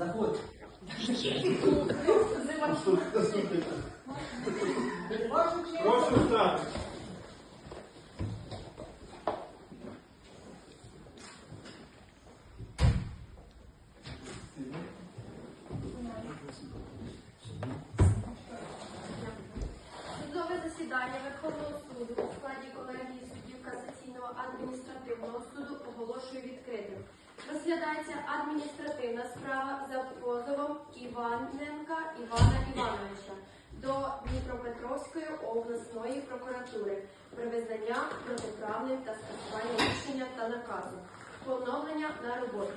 Заходь. Прошу встати. Судове засідання Верховного суду у складі колегії суддів касаційного адміністративного суду оголошую відкритим. Розглядається адміністративна справа за позовом Іваненка Івана Івановича до Дніпропетровської обласної прокуратури про визнання протиправним та скасування рішення та наказу, поновлення на роботу.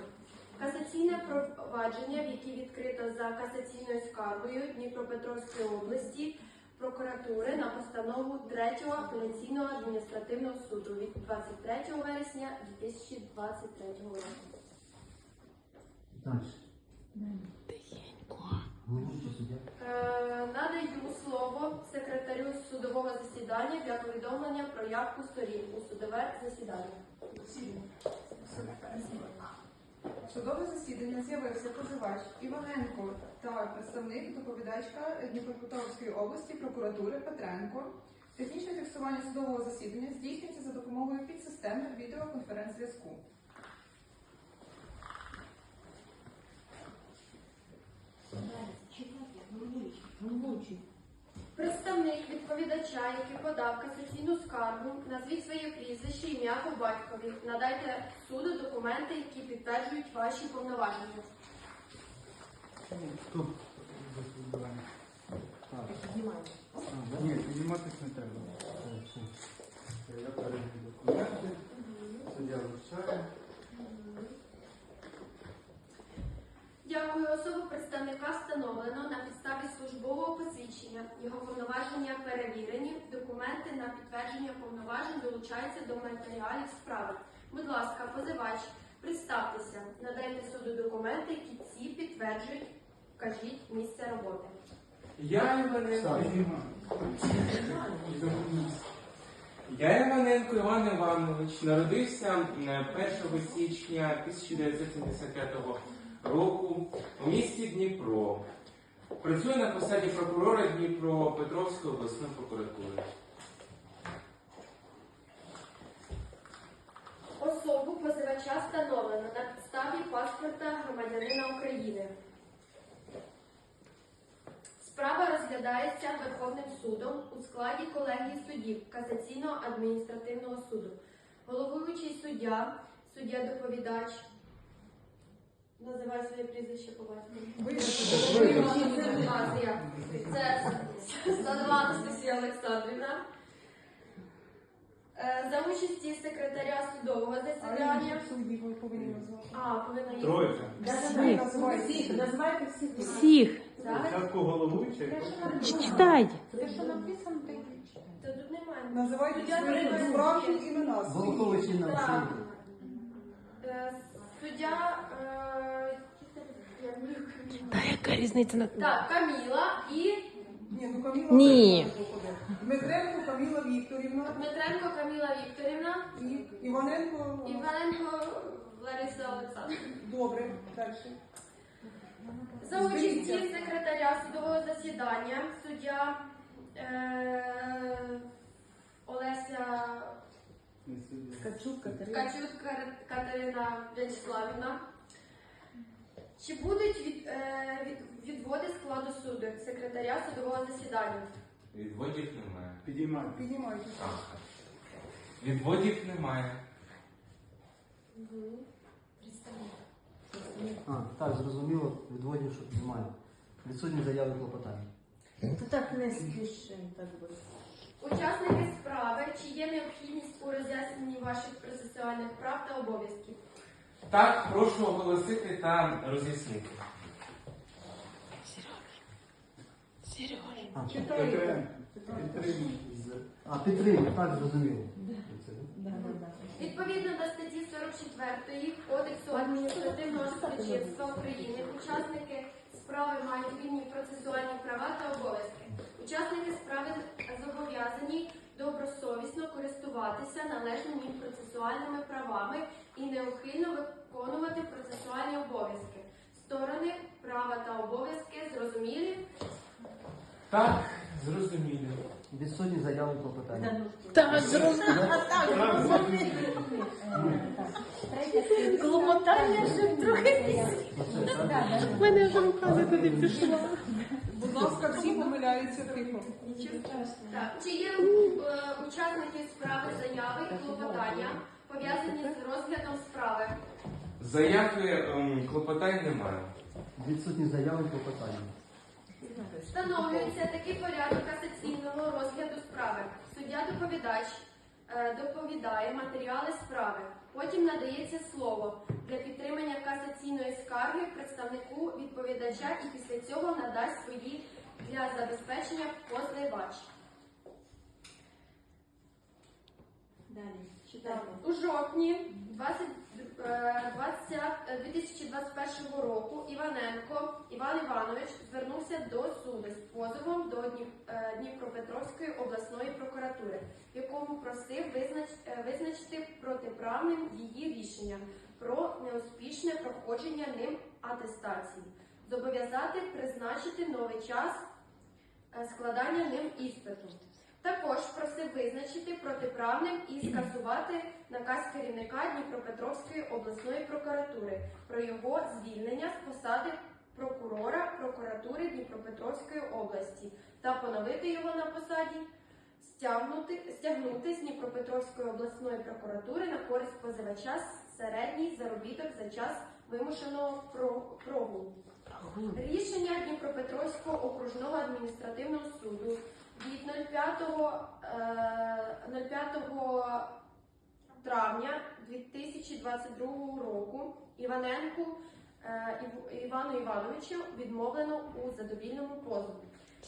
Касаційне провадження, в яке відкрито за касаційною скаргою Дніпропетровської області прокуратури на постанову 3-го апеляційного адміністративного суду від 23 вересня 2023 року. Дальше. Суддя. Е, надаю слово секретарю судового засідання для повідомлення про явку сторін у судове засідання. Судове засідання з'явився позивач Іваненко та представник доповідачка Дніпропетровської області прокуратури Петренко. Технічне фіксування судового засідання здійснюється за допомогою підсистеми відеоконференц-зв'язку. Представник відповідача, який подав касаційну скаргу, назвіть своє прізвище, ім'я по батькові. Надайте суду документи, які підтверджують ваші повноваження. Тут. Так. Ні, підніматись не треба. Я передаю документи. Суддя вручає. Дякую. Особу представника встановлено на підставі службового посвідчення. Його повноваження перевірені. Документи на підтвердження повноважень долучаються до матеріалів справи. Будь ласка, позивач, представтеся. Надайте суду документи, які ці підтверджують. Кажіть місце роботи. Я Іваненко. Я Іваненко Іван Іванович народився е, 1 січня 1975 року у місті Дніпро. Працюю на посаді прокурора Дніпропетровської обласної прокуратури. Особу позивача встановлено на підставі паспорта громадянина України. Справа розглядається Верховним судом у складі колегії суддів Касаційного адміністративного суду. Головуючий суддя, суддя-доповідач. Називай своє прізвище по батькові. Це Станова Анастасія Олександрівна. Е, За участі секретаря судового засідання. судді повинні назвати. А, повинна їх. Тройка. Всіх. Називайте всіх. Всіх. Зараз? Спочатку головуючий. Читай. Те, що написано, те й. Та тут немає. Називайте Суддя свої справжні імена. Головуючий на Так. Е, Суддя. е, Та яка різниця на Так, Каміла і Ні, ну Каміла Ні. Дмитренко Каміла Вікторівна Дмитренко Каміла Вікторівна, і Іваненко. Іваненко Лариса Олександрівна. Добре, далі. За участі секретаря судового засідання суддя е, Олеся Не суддя. Качук Катерина. В'ячеславівна. Чи будуть від, е, від, відводи складу суду секретаря судового засідання? Відводів немає. Підіймай. Піднімайте. Так. Відводів немає. А, так, зрозуміло, відводів, що немає. Відсутні заяви клопотання. То так не спішимо, так буде. Учасники справи, чи є необхідність у роз'ясненні ваших процесуальних прав та обов'язків? Так, прошу оголосити та роз'яснити. А, Петренко. Підтримуй. а підтримує, так, зрозуміло. Да, да, да. Відповідно до статті 44 Кодексу адміністративного судочинства України, учасники справи мають рівні процесуальні права та обов'язки. Учасники справи зобов'язані добросовісно користуватися належними їм процесуальними правами і неухильно виконувати процесуальні обов'язки. Сторони, права та обов'язки зрозумілі. Так, зрозуміло. Відсутні заяви про питання. Так, Клопотання ще трохи. мене вже рука туди пішла. Будь ласка, всі помиляються тихо. Так. Чи є е, учасники справи заяви і клопотання, пов'язані з розглядом справи? Заяви ем, клопотань немає. Відсутні заяви клопотання. Встановлюється такий порядок касаційного розгляду справи. Суддя доповідач доповідає матеріали справи. Потім надається слово для підтримання касаційної скарги представнику відповідача і після цього надасть свої для забезпечення позивач. Далі. У жовтні 20, е, 20, е, 2021 року Іваненко Іван Іванович звернувся до суду з позовом до е, Дніпропетровської обласної прокуратури, в якому просив визнач- визначити протиправним її рішення про неуспішне проходження ним атестації, зобов'язати призначити новий час складання ним іспиту. Також просив визначити протиправним і скасувати наказ керівника Дніпропетровської обласної прокуратури про його звільнення з посади прокурора прокуратури Дніпропетровської області та поновити його на посаді, стягнути, стягнути з Дніпропетровської обласної прокуратури на користь позивача середній заробіток за час вимушеного про- прогулу. Рішення Дніпропетровського окружного адміністративного суду від 05, е, 05 травня 2022 року Іваненку е, Ів- Івану Івановичу відмовлено у задовільному позові.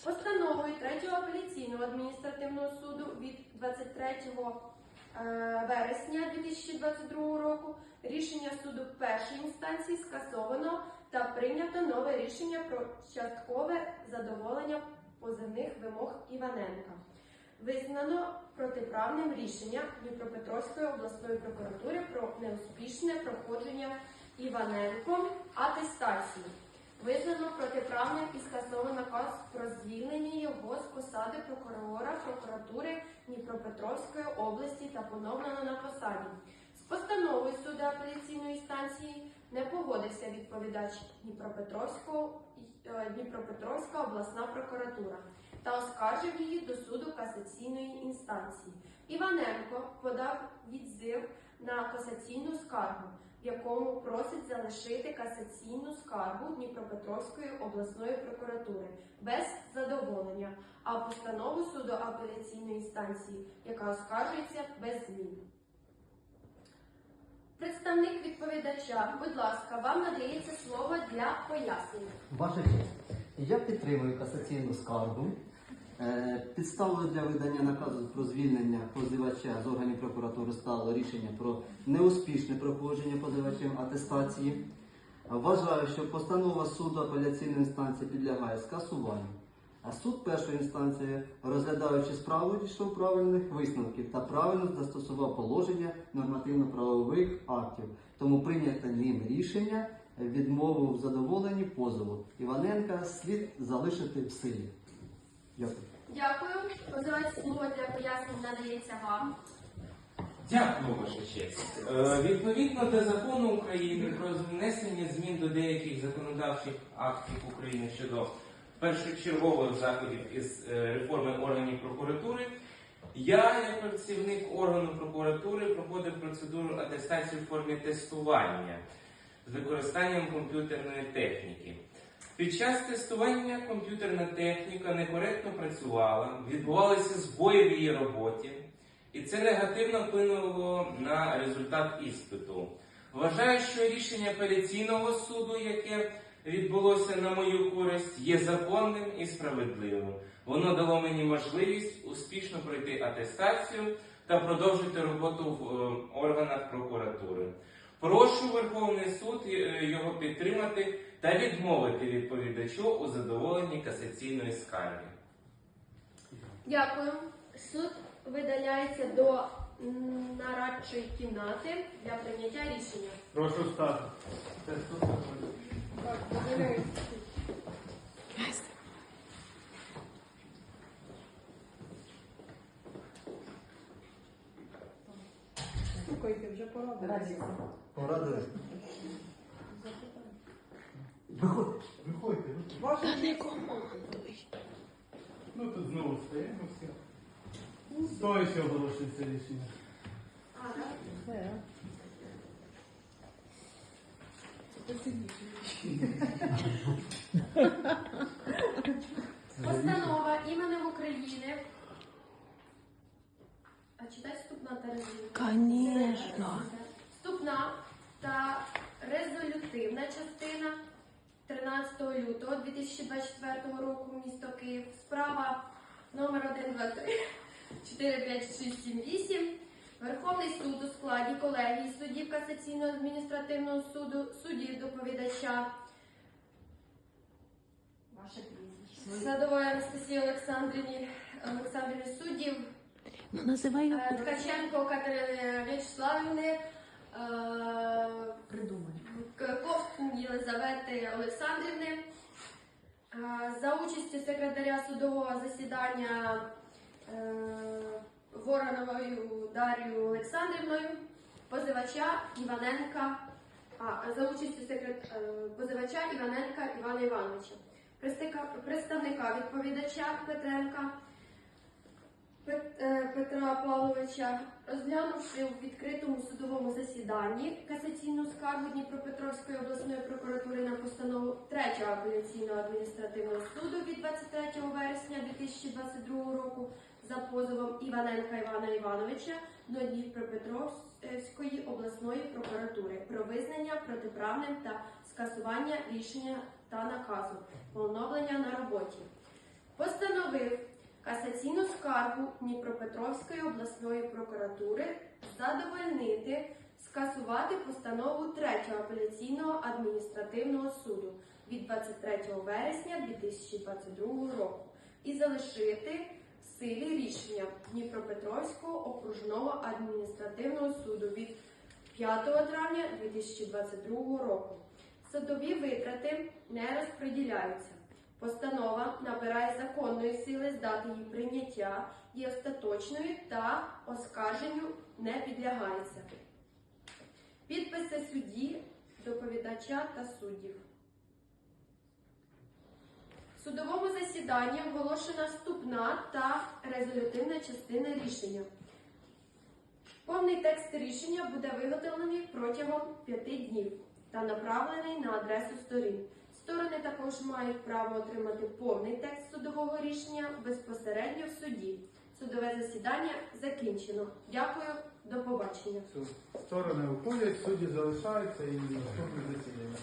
Постановою 3 апеляційного адміністративного суду від 23 е, вересня 2022 року рішення суду першої інстанції скасовано та прийнято нове рішення про часткове задоволення позивних вимог Іваненка. Визнано протиправним рішення Дніпропетровської обласної прокуратури про неуспішне проходження Іваненком атестації. Визнано протиправним і скасовано наказ про звільнення його з посади прокурора прокуратури Дніпропетровської області та поновлено на посаді. З постановою суду апеляційної станції не погодився відповідач Дніпропетровського, Дніпропетровська обласна прокуратура та оскаржив її до суду касаційної інстанції. Іваненко подав відзив на касаційну скаргу, в якому просить залишити касаційну скаргу Дніпропетровської обласної прокуратури без задоволення, а постанову суду апеляційної інстанції, яка оскаржується без змін. Представник відповідача, будь ласка, вам надається слово для пояснення. Ваша честь, я підтримую касаційну скаргу. Е, Підставою для видання наказу про звільнення позивача з органів прокуратури стало рішення про неуспішне проходження позивачем атестації. Вважаю, що постанова суду апеляційної інстанції підлягає скасуванню. А суд першої інстанції, розглядаючи справу, дійшов правильних висновків та правильно застосував положення нормативно-правових актів. Тому прийняте ним рішення відмову в задоволенні позову. Іваненка слід залишити в силі. Дякую. Дякую. Позивач слово для пояснень надається вам. Дякую, ваша честь. Е, Відповідно до закону України про внесення змін до деяких законодавчих актів України щодо першочергових заходів із е, реформи органів прокуратури, я, як працівник органу прокуратури, проходив процедуру атестації в формі тестування з використанням комп'ютерної техніки. Під час тестування комп'ютерна техніка некоректно працювала, відбувалися збої в її роботі, і це негативно вплинуло на результат іспиту. Вважаю, що рішення апеляційного суду, яке відбулося на мою користь, є законним і справедливим. Воно дало мені можливість успішно пройти атестацію та продовжити роботу в е, органах прокуратури. Прошу Верховний суд е, його підтримати та відмовити відповідачу у задоволенні касаційної скарги. Дякую. Суд видаляється до нарадчої кімнати для прийняття рішення. Прошу стати. Слухайте, вже порадилися. Порадилися. Виходьте, виходьте. Та не командуй. Ну тут знову стоїмо все. Стоїть оголошує це рішення. А, так? Е. Це сильніше. Постанова іменем України. А читай вступна Терезина. Конечно. Вступна та резолютивна частина 13 лютого 2024 року місто Київ. Справа номер 1, 2, 3, 4, 5, 6, 7, 8. Верховний суд у складі колегії суддів касаційного адміністративного суду, суддів доповідача Ваше прізвище. Садової Анастасії Олександрівні, Олександрівні суддів Ну, називай його. Е, Ткаченко Катерини В'ячеславівни, е, Придумай. Ковтун Єлизавети Олександрівни. Е, За участю секретаря судового засідання Вороновою Дар'єю Олександрівною, позивача Іваненка, а, за участю секрет, е, позивача Іваненка Івана Івановича, Представника- відповідача Петренка е, Петра Павловича, розглянувши у відкритому судовому засіданні касаційну скаргу Дніпропетровської обласної прокуратури на постанову 3 апеляційного адміністративного суду від 23 вересня 2022 року за позовом Іваненка Івана Івановича до Дніпропетровської обласної прокуратури про визнання протиправним та скасування рішення та наказу поновлення на роботі. Постановив касаційну скаргу Дніпропетровської обласної прокуратури задовольнити, скасувати постанову 3 апеляційного адміністративного суду від 23 вересня 2022 року і залишити силі рішення Дніпропетровського окружного адміністративного суду від 5 травня 2022 року. Судові витрати не розподіляються. Постанова набирає законної сили з дати її прийняття, є остаточною та оскарженню не підлягається. Підписи судді, доповідача та суддів. В судовому засіданні оголошена вступна та резолютивна частина рішення. Повний текст рішення буде виготовлений протягом п'яти днів та направлений на адресу сторін. Сторони також мають право отримати повний текст судового рішення безпосередньо в суді. Судове засідання закінчено. Дякую, до побачення. Сторони уходять, судді залишаються і наступне засідання.